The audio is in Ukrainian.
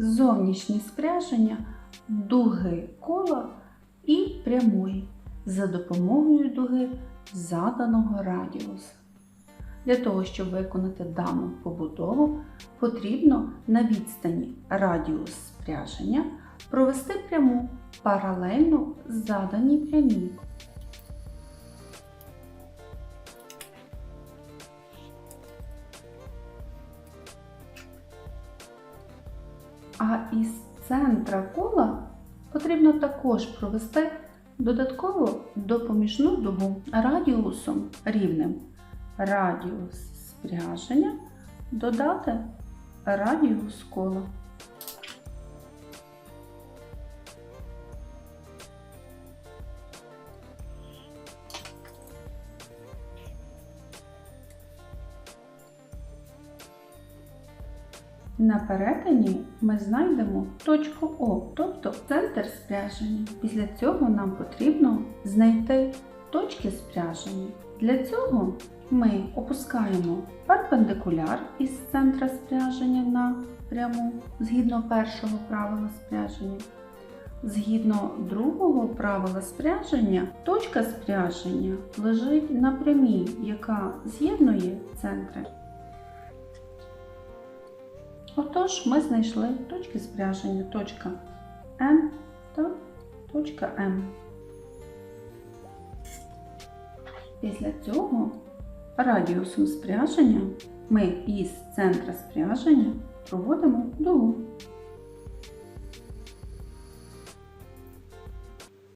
зовнішнє спряження дуги кола і прямої за допомогою дуги заданого радіуса. Для того, щоб виконати дану побудову, потрібно на відстані радіус спряження провести пряму паралельно заданій прямій. А із центра кола потрібно також провести додатково допоміжну дугу радіусом рівним радіус спряження додати радіус кола. На перетині ми знайдемо точку О, тобто центр спряження. Після цього нам потрібно знайти точки спряження. Для цього ми опускаємо перпендикуляр із центра спряження на пряму згідно першого правила спряження. Згідно другого правила спряження, точка спряження лежить на прямій, яка з'єднує центри. Отож, ми знайшли точки спряження точка М та точка М. Після цього радіусом спряження ми із центра спряження проводимо дугу.